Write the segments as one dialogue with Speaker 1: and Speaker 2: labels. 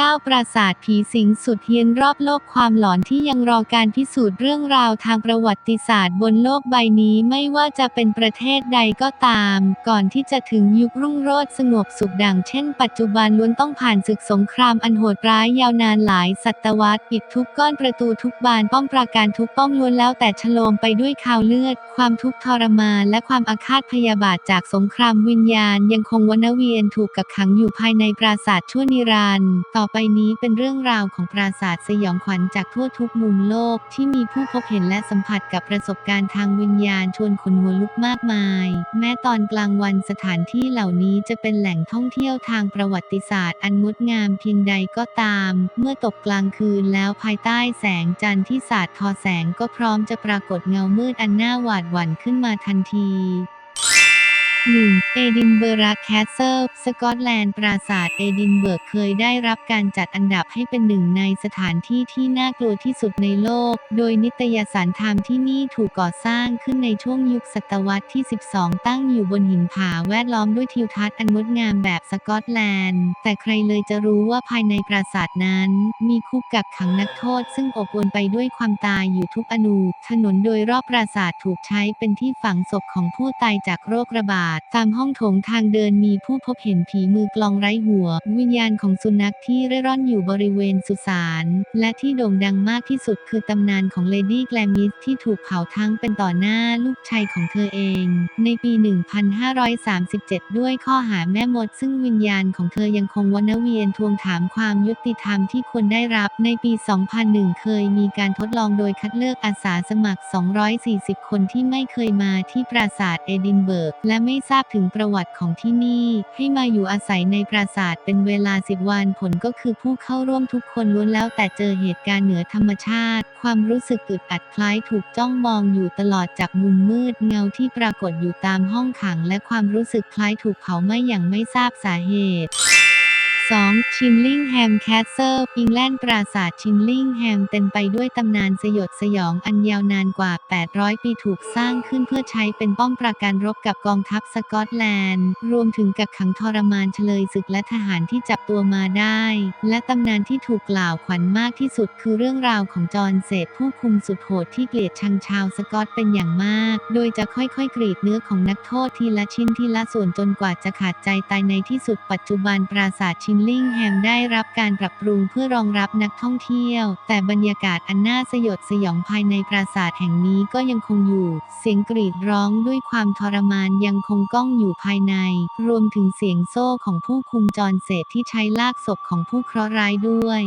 Speaker 1: 9 ปราสาทผีสิงสุดเฮียนรอบโลกความหลอนที่ยังรอการพิสูจน์เรื่องราวทางประวัติศาสตร์บนโลกใบนี้ไม่ว่าจะเป็นประเทศใดก็ตาม ก่อนที่จะถึงยุครุ่งโรจน์สงบสุขดังเช่นปัจจุบันล้วนต้องผ่านศึกสงครามอันโหดร้ายยาวนานหลายศตวรรษปิดทุกก้อนประตูทุกบานป้อมปราการทุกป้อมล้วนแล้วแต่ฉโลมไปด้วยข่าวเลือด ความทุกข์ทรมานและความอาฆาตพยาบาทจากสงครามวิญญาณ ยังคงวนเวียนถูกกักขังอยู่ภายในปราสาทชั่วนิรันดร์ต่อไปนี้เป็นเรื่องราวของปราสาทสยองขวัญจากทั่วทุกมุมโลกที่มีผู้พบเห็นและสัมผัสกับประสบการณ์ทางวิญญาณชวนขนหัวลุกมากมาย แม้ตอนกลางวันสถานที่เหล่านี้จะเป็นแหล่งท่องเที่ยวทางประวัติศาสตร์อันงดงามเพียงใดก็ตาม เมื่อตกกลางคืนแล้วภายใต้แสงจันทร์ที่สาดทอแสงก็พร้อมจะปรากฏเงามืดอันน่าหวาดหวั่นขึ้นมาทันที 1. เอดินเบอระแคสเซิล สกอตแลนด์ ปราสาทเอดินเบิร์กเคยได้รับการจัดอันดับให้เป็นหนึ่งในสถานที่ที่น่ากลัวที่สุดในโลก โดยนิตยสารไทม์ที่นี่ถูกก่อสร้างขึ้นในช่วงยุคศตวรรษที่ 12 ตั้งอยู่บนหินผาแวดล้อมด้วยทิวทัศน์อันงดงามแบบสกอตแลนด์ แต่ใครเลยจะรู้ว่าภายในปราสาทนั้น มีคุกกักขังนักโทษ ซึ่งอบอวลไปด้วยความตายอยู่ทุกอนู ถนนโดยรอบปราสาทถูกใช้เป็นที่ฝังศพของผู้ตายจากโรคระบาดตามห้องโถงทางเดินมีผู้พบเห็นผีมือกลองไร้หัว วิญญาณของสุนัขที่เร่ร่อนอยู่บริเวณสุสานและที่โด่งดังมากที่สุดคือตำนานของเลดี้แกลมิสที่ถูกเผาทั้งเป็นต่อหน้าลูกชายของเธอเอง ในปี 1537 ด้วยข้อหาแม่มด ซึ่งวิญญาณของเธอยังคงวนเวียนทวงถามความยุติธรรมที่ควรได้รับในปี 2001 เคยมีการทดลองโดยคัดเลือกอาสาสมัคร 240 คนที่ไม่เคยมาที่ปราสาทเอดินเบิร์กและไม่ทราบถึงประวัติของที่นี่ ให้มาอยู่อาศัยในปราสาทเป็นเวลาสิบวันผลก็คือผู้เข้าร่วมทุกคนล้วนแล้วแต่เจอเหตุการณ์เหนือธรรมชาติ ความรู้สึกอึดอัดคล้ายถูกจ้องมองอยู่ตลอดจากมุมมืดเงาที่ปรากฏอยู่ตามห้องขัง และความรู้สึกคล้ายถูกเผาไหม้อย่างไม่ทราบสาเหตุ 2. ชินลิงแฮมแคสเซิลอิงแลนด์ปราสาทชินลิงแฮมเต็มไปด้วยตำนานสยดสยองอันยาวนานกว่า 800 ปีถูกสร้างขึ้นเพื่อใช้เป็นป้อมปราการรบกับกองทัพสกอตแลนด์ รวมถึงกักขังทรมานเฉลยศึกและทหารที่จับตัวมาได้ และตำนานที่ถูกกล่าวขวัญมากที่สุดคือเรื่องราวของจอห์นเศษผู้คุมสุดโหดที่เกลียดชังชาวสกอตเป็นอย่างมาก โดยจะค่อยๆ กรีดเนื้อของนักโทษทีละชิ้นทีละส่วนจนกว่าจะขาดใจตายในที่สุดปัจจุบันปราสาทชินลิงแฮมได้รับการปรับปรุงเพื่อรองรับนักท่องเที่ยว แต่บรรยากาศอันน่าสยดสยองภายในปราสาทแห่งนี้ก็ยังคงอยู่ เสียงกรีดร้องด้วยความทรมานยังคงก้องอยู่ภายใน รวมถึงเสียงโซ่ของผู้คุมจรเศษที่ใช้ลากศพของผู้เคราะห์ร้ายด้วย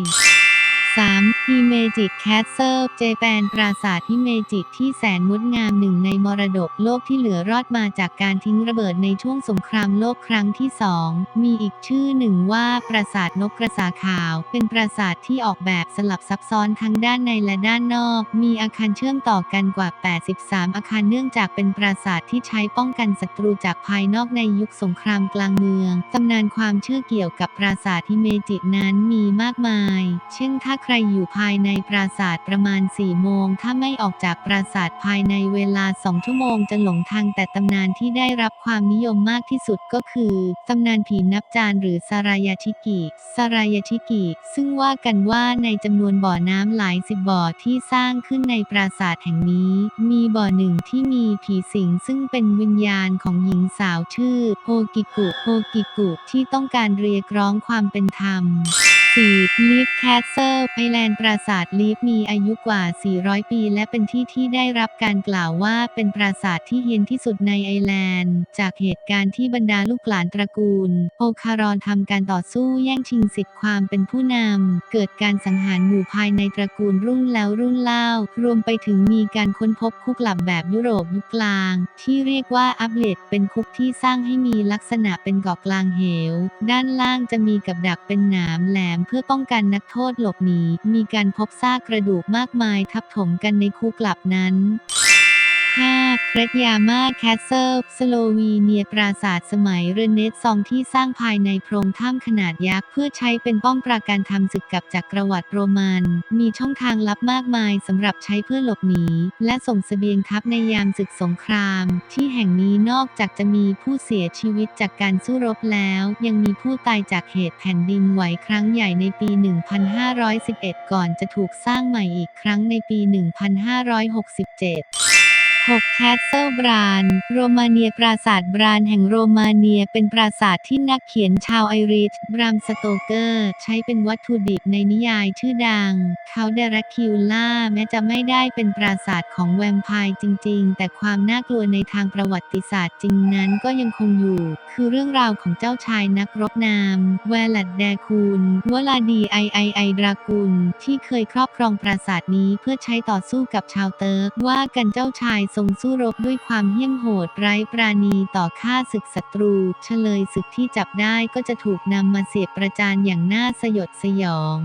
Speaker 1: 3. ฮิเมจิแคสเซิลเจแปนปราสาทฮิเมจิที่แสนงดงามหนึ่งในมรดกโลกที่เหลือรอดมาจากการทิ้งระเบิดในช่วงสงครามโลกครั้งที่สองมีอีกชื่อหนึ่งว่าปราสาทนกกระสาขาว เป็นปราสาทที่ออกแบบสลับซับซ้อนทั้งด้านในและด้านนอก มีอาคารเชื่อมต่อกันกว่า 83 อาคารเนื่องจากเป็นปราสาทที่ใช้ป้องกันศัตรูจากภายนอกในยุคสงครามกลางเมืองตำนานความเชื่อเกี่ยวกับปราสาทฮิเมจินั้นมีมากมาย เช่นถ้าใครอยู่ภายในปราสาทประมาณ 4 โมง ถ้าไม่ออกจากปราสาทภายในเวลา 2 ชั่วโมงจะหลงทางแต่ตำนานที่ได้รับความนิยมมากที่สุดก็คือ ตำนานผีนับจานหรือซารายาชิกิซารายาชิกิ ซึ่งว่ากันว่าในจำนวนบ่อน้ำหลายสิบบ่อที่สร้างขึ้นในปราสาทแห่งนี้ มีบ่อหนึ่งที่มีผีสิงซึ่งเป็นวิญญาณของหญิงสาวชื่อโฮกิกุโฮกิกุที่ต้องการเรียกร้องความเป็นธรรม 4. ลีฟแคสเซิลไอแลนด์ปราสาทลีฟมีอายุกว่า 400 ปี และเป็นที่ที่ได้รับการกล่าวว่าเป็นปราสาทที่เฮียนที่สุดในไอแลนด์ จากเหตุการณ์ที่บรรดาลูกหลานตระกูล โอคารอนทำการต่อสู้แย่งชิงสิทธิ์ความเป็นผู้นำ เกิดการสังหารหมู่ภายในตระกูลรุ่นแล้วรุ่นเล่า รวมไปถึงมีการค้นพบคุกหลับแบบยุโรปยุคกลาง ที่เรียกว่าอัปเลตเป็นคุกที่สร้างให้มีลักษณะเป็นเกาะกลางเหว ด้านล่างจะมีกับดักเป็นหนามแหลมเพื่อป้องกันนักโทษหลบหนี มีการพบซากกระดูกมากมายทับถมกันในคูกลับนั้น รตยามาแคสเซิล สโลวีเนียปราสาทสมัยเรเนซองที่สร้างภายในโพรงถ้ำขนาดยักษ์เพื่อใช้เป็นป้อมปราการทำศึกกับจักรวรรดิโรมัน มีช่องทางลับมากมายสำหรับใช้เพื่อหลบหนี และส่งเสบียงทัพในยามศึกสงคราม ที่แห่งนี้นอกจากจะมีผู้เสียชีวิตจากการสู้รบแล้ว ยังมีผู้ตายจากเหตุแผ่นดินไหวครั้งใหญ่ในปี 1511 ก่อนจะถูกสร้างใหม่อีกครั้งในปี 1567 6. แคสเซิลบรานโรมาเนียปราสาทบรานแห่งโรมาเนียเป็นปราสาทที่นักเขียนชาวไอริช บรามสโตเกอร์ ใช้เป็นวัตถุดิบในนิยายชื่อดัง เขาเดรัคิวล่าแม้จะไม่ได้เป็นปราสาทของแวมไพร์จริง ๆ แต่ความน่ากลัวในทางประวัติศาสตร์จริงนั้นก็ยังคงอยู่ คือเรื่องราวของเจ้าชายนักรบนาม แวลัดแดคูนวลาดีไอไอไอดรากุลที่เคยครอบครองปราสาทนี้เพื่อใช้ต่อสู้กับชาวเติร์กว่ากันเจ้าชายทรงสู้รบด้วยความเหี้ยมโหดไร้ปราณีต่อข้าศึกศัตรูเฉลยศึกที่จับได้ก็จะถูกนำมาเสียบประจานอย่างน่าสยดสยอง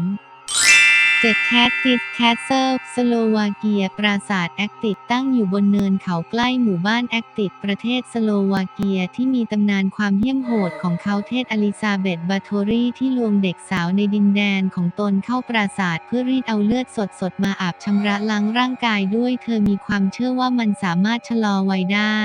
Speaker 1: 7. แคสติสแคสเซิลสโลวาเกีย ปราสาทแอคติดตั้งอยู่บนเนินเขาใกล้หมู่บ้านแอคติดประเทศสโลวาเกียที่มีตำนานความเหี้ยมโหดของเขาเทศอลิซาเบธบาโทรีที่ลวงเด็กสาวในดินแดนของตนเข้าปราสาทเพื่อรีดเอาเลือดสดๆมาอาบชำระล้างร่างกายด้วย เธอมีความเชื่อว่ามันสามารถชะลอวัยได้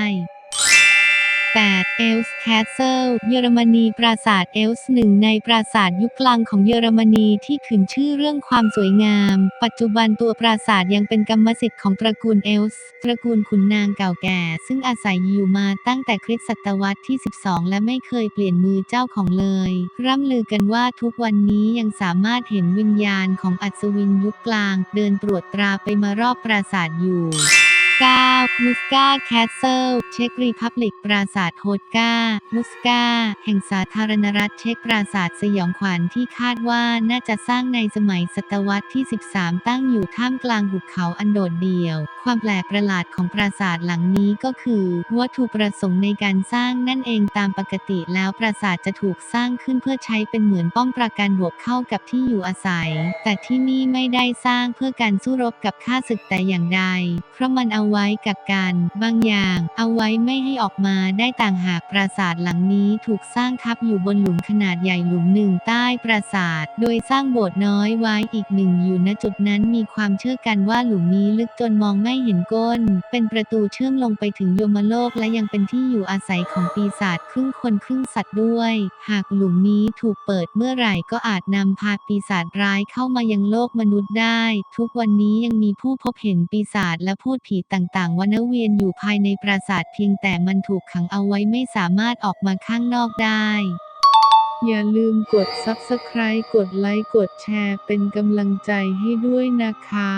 Speaker 1: 8. เอลส์แคสเซิล เยอรมนีปราสาทเอลส์หนึ่งในปราสาทยุคกลางของเยอรมนีที่ขึ้นชื่อเรื่องความสวยงาม ปัจจุบันตัวปราสาทยังเป็นกรรมสิทธิ์ของตระกูลเอลส์ ตระกูลขุนนางเก่าแก่ ซึ่งอาศัยอยู่มาตั้งแต่คริสตศตวรรษที่ 12 และไม่เคยเปลี่ยนมือเจ้าของเลย ร่ำลือกันว่าทุกวันนี้ยังสามารถเห็นวิญญาณของอัศวินยุคกลาง เดินตรวจตราไปมารอบปราสาทอยู่ 9. มุสกาแคสเซิล เช็กรีพับลิก ปราสาทโฮดกา มุสกา แห่งสาธารณรัฐเช็กปราสาทสยองขวัญที่คาดว่าน่าจะสร้างในสมัยศตวรรษที่ 13 ตั้งอยู่ท่ามกลางหุบเขาอันโดดเดี่ยว ความแปลกประหลาดของปราสาทหลังนี้ก็คือ วัตถุประสงค์ในการสร้างนั่นเองตามปกติแล้วปราสาทจะถูกสร้างขึ้นเพื่อใช้เป็นเหมือนป้อมปราการบวกเข้ากับที่อยู่อาศัย แต่ที่นี่ไม่ได้สร้างเพื่อการสู้รบกับข้าศึกแต่อย่างใด เพราะมันเอาไว้กักกัน บางอย่าง เอาไว้ไม่ให้ออกมาได้ต่างหากปราสาทหลังนี้ถูกสร้างทับอยู่บนหลุมขนาดใหญ่หลุมหนึ่งใต้ปราสาท โดยสร้างโบสถ์น้อยไว้อีกหนึ่งอยู่ณจุดนั้นมีความเชื่อกันว่าหลุมนี้ลึกจนมองไม่เห็นก้น เป็นประตูเชื่อมลงไปถึงโยมโลกและยังเป็นที่อยู่อาศัยของปีศาจครึ่งคนครึ่งสัตว์ด้วย หากหลุมนี้ถูกเปิดเมื่อไหร่ก็อาจนำพาปีศาจร้ายเข้ามายังโลกมนุษย์ได้ ทุกวันนี้ยังมีผู้พบเห็นปีศาจและพูดผีตต่างๆ วนเวียนอยู่ภายในปราสาทเพียงแต่มันถูกขังเอาไว้ไม่สามารถออกมาข้างนอกได้ อย่าลืมกด Subscribe กดไลค์กดแชร์เป็นกำลังใจให้ด้วยนะคะ